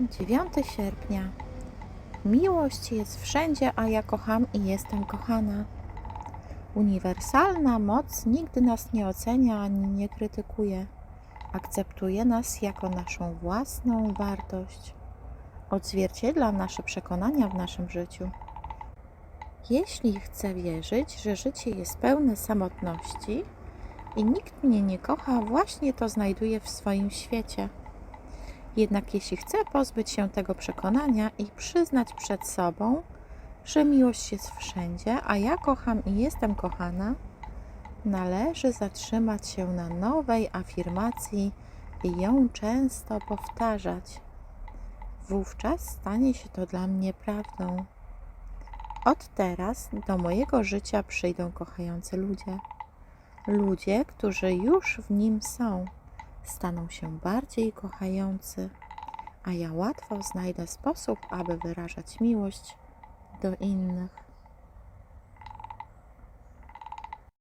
9 sierpnia. Miłość jest wszędzie, a ja kocham i jestem kochana. Uniwersalna moc nigdy nas nie ocenia ani nie krytykuje. Akceptuje nas jako naszą własną wartość. Odzwierciedla nasze przekonania w naszym życiu. Jeśli chcę wierzyć, że życie jest pełne samotności i nikt mnie nie kocha, właśnie to znajduję w swoim świecie. Jednak jeśli chcę pozbyć się tego przekonania i przyznać przed sobą, że miłość jest wszędzie, a ja kocham i jestem kochana, należy zatrzymać się na nowej afirmacji i ją często powtarzać. Wówczas stanie się to dla mnie prawdą. Od teraz do mojego życia przyjdą kochający ludzie. Ludzie, którzy już w nim są, staną się bardziej kochający, a ja łatwo znajdę sposób, aby wyrażać miłość do innych.